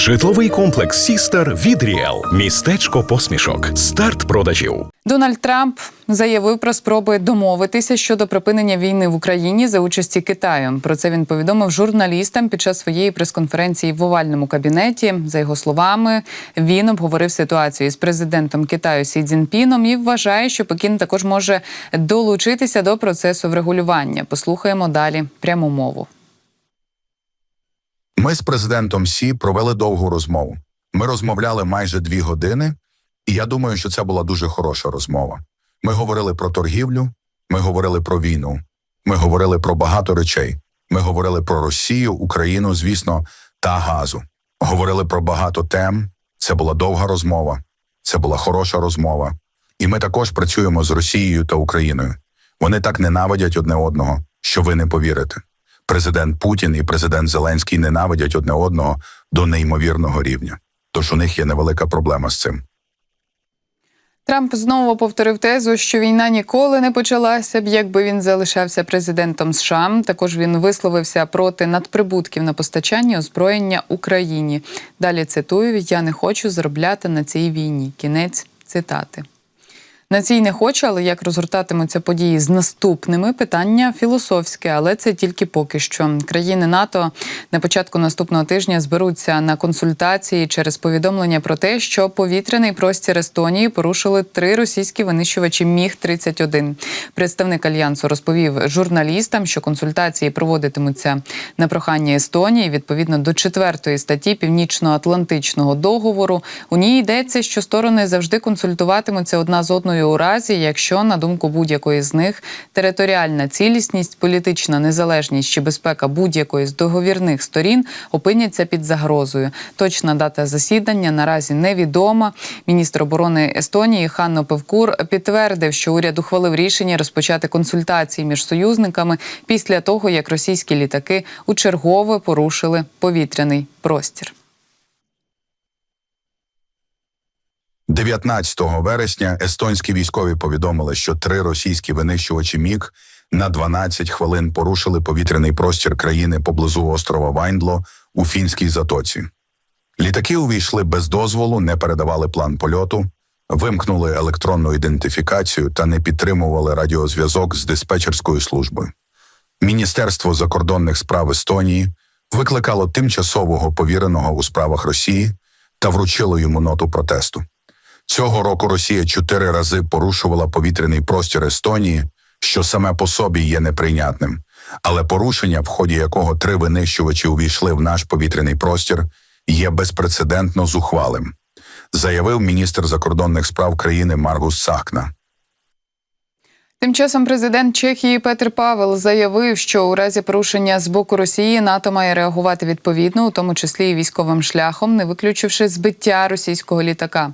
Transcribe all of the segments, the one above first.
Житловий комплекс Сістер від Ріел. Містечко посмішок. Старт продажів. Дональд Трамп заявив про спроби домовитися щодо припинення війни в Україні за участі Китаю. Про це він повідомив журналістам під час своєї прес-конференції в овальному кабінеті. За його словами, він обговорив ситуацію з президентом Китаю Сі Цзіньпіном і вважає, що Пекін також може долучитися до процесу врегулювання. Послухаємо далі пряму мову. Ми з президентом Сі провели довгу розмову. Ми розмовляли майже дві години, і я думаю, що це була дуже хороша розмова. Ми говорили про торгівлю, ми говорили про війну, ми говорили про багато речей. Ми говорили про Росію, Україну, звісно, та газу. Говорили про багато тем. Це була довга розмова, це була хороша розмова. І ми також працюємо з Росією та Україною. Вони так ненавидять одне одного, що ви не повірите. Президент Путін і президент Зеленський ненавидять одне одного до неймовірного рівня. Тож у них є невелика проблема з цим. Трамп знову повторив тезу, що війна ніколи не почалася б, якби він залишався президентом США. Також він висловився проти надприбутків на постачання озброєння Україні. Далі цитую: Я не хочу заробляти на цій війні. Кінець цитати. На цій не хочу, але як розгортатимуться події з наступними питання філософське, але це тільки поки що. Країни НАТО на початку наступного тижня зберуться на консультації через повідомлення про те, що повітряний простір Естонії порушили три російські винищувачі Міг 31 Представник альянсу розповів журналістам, що консультації проводитимуться на прохання Естонії відповідно до четвертої статті Північно-Атлантичного договору. У ній йдеться, що сторони завжди консультуватимуться одна з одною у разі, якщо на думку будь-якої з них територіальна цілісність, політична незалежність чи безпека будь-якої з договірних сторін опиняться під загрозою. Точна дата засідання наразі невідома. Міністр оборони Естонії Ханно Певкур підтвердив, що уряд ухвалив рішення розпочати консультації між союзниками після того, як російські літаки у чергове порушили повітряний простір. 19 вересня естонські військові повідомили, що три російські винищувачі МіГ на 12 хвилин порушили повітряний простір країни поблизу острова Вайндло у фінській затоці. Літаки увійшли без дозволу, не передавали план польоту, вимкнули електронну ідентифікацію та не підтримували радіозв'язок з диспетчерською службою. Міністерство закордонних справ Естонії викликало тимчасового повіреного у справах Росії та вручило йому ноту протесту. Цього року Росія чотири рази порушувала повітряний простір Естонії, що саме по собі є неприйнятним. Але порушення, в ході якого три винищувачі увійшли в наш повітряний простір, є безпрецедентно зухвалим, заявив міністр закордонних справ країни Маргус Сахна. Тим часом президент Чехії Петр Павел заявив, що у разі порушення з боку Росії НАТО має реагувати відповідно, у тому числі і військовим шляхом, не виключивши збиття російського літака.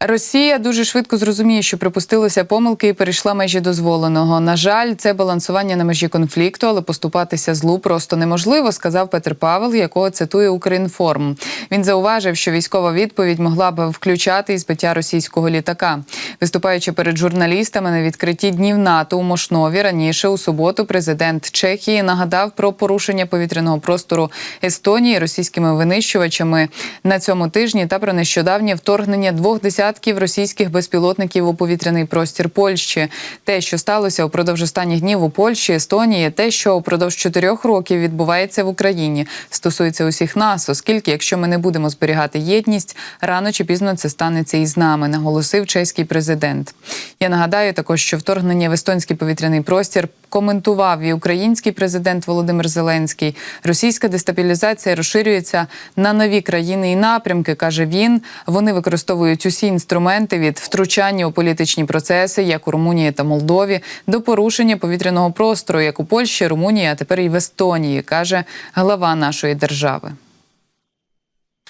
Росія дуже швидко зрозуміє, що припустилося помилки і перейшла межі дозволеного. На жаль, це балансування на межі конфлікту, але поступатися злу просто неможливо, сказав Петр Павел, якого цитує Укрінформ. Він зауважив, що військова відповідь могла б включати і збиття російського літака. Виступаючи перед журналістами на відкритті днів НАТО у Мошнові раніше у суботу, президент Чехії нагадав про порушення повітряного простору Естонії російськими винищувачами на цьому тижні та про нещодавнє вторгнення двох десятків російських безпілотників у повітряний простір Польщі. Те, що сталося упродовж останніх днів у Польщі, Естонії, те, що упродовж чотирьох років відбувається в Україні, стосується усіх нас, оскільки, якщо ми не будемо зберігати єдність, рано чи пізно це станеться і з нами, наголосив чеський президент. Я нагадаю також, що вторгнення в естонський повітряний простір коментував і український президент Володимир Зеленський. Російська дестабілізація розширюється на нові країни і напрямки, каже він. Вони використовують усі інструменти від втручання у політичні процеси, як у Румунії та Молдові, до порушення повітряного простору, як у Польщі, Румунії, а тепер і в Естонії, каже глава нашої держави.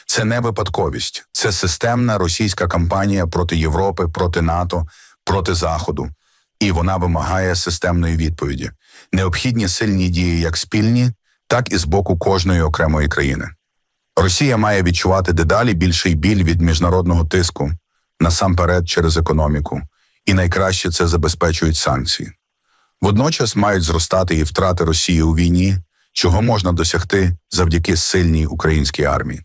Це не випадковість, це системна російська кампанія проти Європи, проти НАТО, проти Заходу. І вона вимагає системної відповіді. Необхідні сильні дії як спільні, так і з боку кожної окремої країни. Росія має відчувати дедалі більший біль від міжнародного тиску, насамперед через економіку, і найкраще це забезпечують санкції. Водночас мають зростати і втрати Росії у війні, чого можна досягти завдяки сильній українській армії.